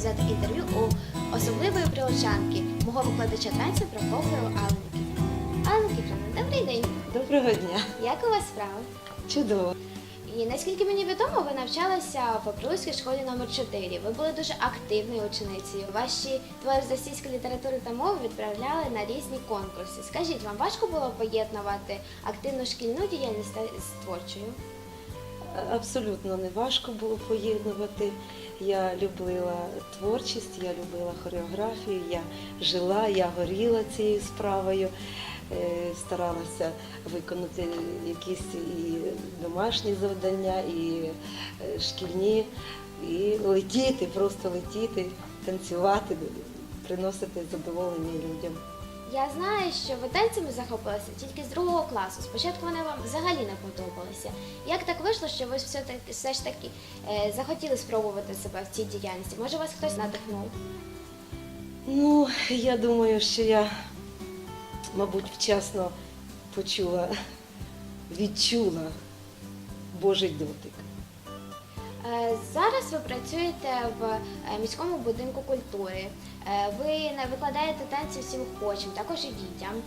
взяти інтерв'ю у особливої прилучанки, мого викладача танцю Прокоф'єву Алли Микитівни. Алла Микитівна, добрий день! Доброго дня. Як у вас справи? Чудово. І наскільки мені відомо, ви навчалися в Поприлуцькій школі номер 4 Ви були дуже активною ученицею. Ваші твори з російської літератури та мови відправляли на різні конкурси. Скажіть, вам важко було поєднувати активну шкільну діяльність з творчою? Абсолютно не важко було поєднувати. Я любила творчість, я любила хореографію, я жила, я горіла цією справою, е, старалася виконати якісь і домашні завдання, і е, шкільні, і летіти, просто летіти, танцювати, приносити задоволення людям. Я знаю, що ви танцями захопилися тільки з другого класу. Спочатку вони вам взагалі не подобалися. Як так вийшло, що ви все, таки, все ж таки е, захотіли спробувати себе в цій діяльності? Може, вас хтось надихнув? Ну, я думаю, що я, мабуть, вчасно почула, відчула Божий дотик. Е, Зараз ви працюєте в е, міському будинку культури. Е, Ви викладаєте танці всім охочим, також і дітям.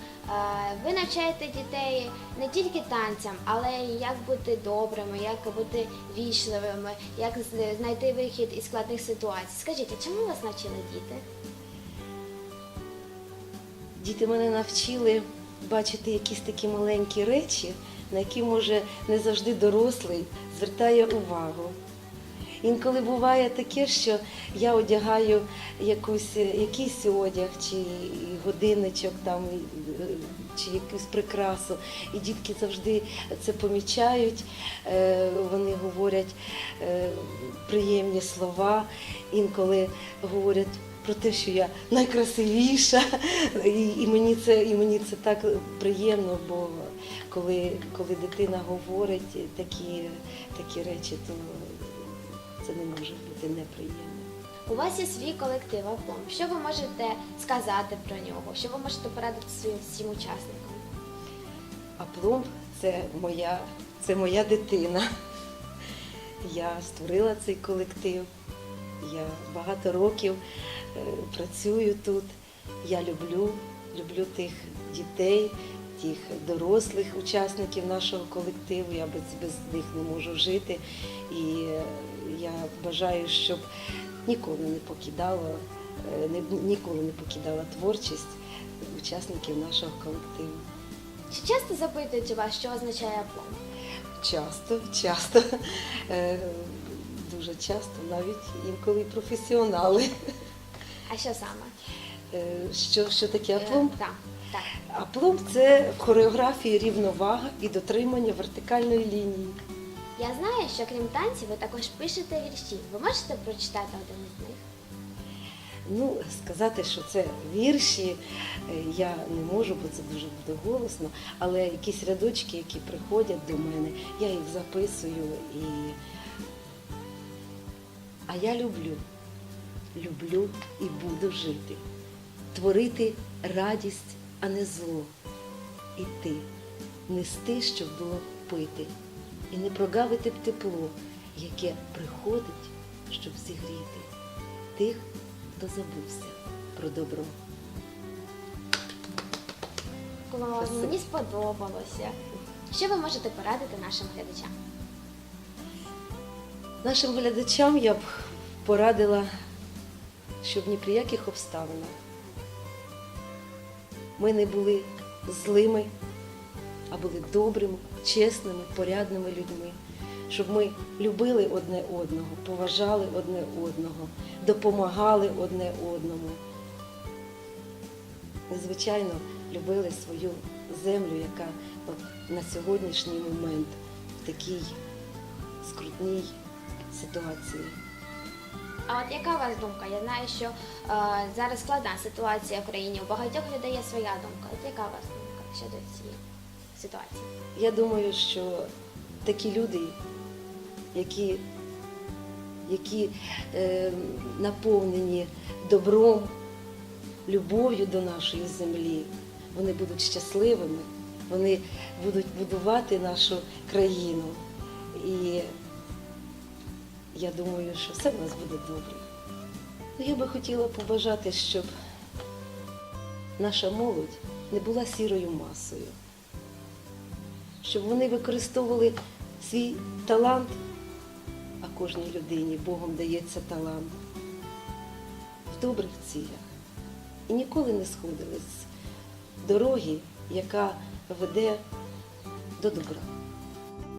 Ви навчаєте дітей не тільки танцям, але й як бути добрими, як бути вічливими, як знайти вихід із складних ситуацій. Скажіть, чому вас навчили діти? Діти мене навчили бачити якісь такі маленькі речі, на які, може, не завжди дорослий звертає увагу. Інколи буває таке, що я одягаю якусь, якийсь одяг, чи годинничок там, чи якусь прикрасу, і дітки завжди це помічають, е, вони говорять е, приємні слова, інколи говорять про те, що я найкрасивіша, і, і, мені, це, і мені це так приємно, бо коли, коли дитина говорить такі, такі речі, то це не може бути неприємно. У вас є свій колектив Аплом. Що ви можете сказати про нього? Що ви можете порадити своїм всім учасникам? А пломб це моя, це моя дитина. Я створила цей колектив. Я багато років е, працюю тут. Я люблю, люблю тих дітей, тих дорослих учасників нашого колективу. Я без, без них не можу жити. І е, бажаю, щоб ніколи не покидала, е, не- ніколи не покидала творчість учасників нашого колективу. Чи часто запитують у вас, що означає аплом? Часто, часто, Е, дуже часто, навіть інколи професіонали. А що саме? Е, Що, що таке апломб? Е, Так, так. Апломб це в хореографії рівновага і дотримання вертикальної лінії. Я знаю, що крім танців, ви також пишете вірші. Ви можете прочитати один із них? Ну, сказати, що це вірші, е, я не можу, бо це дуже буде голосно, але якісь рядочки, які приходять до мене, я їх записую і. А я люблю, люблю і буду жити, творити радість, а не зло. Іти, нести, щоб було пити, і не прогавити б тепло, яке приходить, щоб зігріти тих, хто забувся про добро. Клас, Спасибо. мені сподобалося. Що ви можете порадити нашим глядачам? Нашим глядачам я б порадила, щоб ні при яких обставинах ми не були злими, а були добрими, чесними, порядними людьми, щоб ми любили одне одного, поважали одне одного, допомагали одне одному. І, звичайно, любили свою землю, яка от на сьогоднішній момент в такій скрутній ситуації. А от яка у вас думка? Я знаю, що е, зараз складна ситуація в країні. У багатьох людей є своя думка. От яка у вас думка щодо цієї ситуації? Я думаю, що такі люди, які, які е, наповнені добром, любов'ю до нашої землі, вони будуть щасливими, вони будуть будувати нашу країну. І я думаю, що все в нас буде добре. Я би хотіла побажати, щоб наша молодь не була сірою масою, щоб вони використовували свій талант, а кожній людині Богом дається талант в добрих цілях. І ніколи не сходили з дороги, яка веде до добра.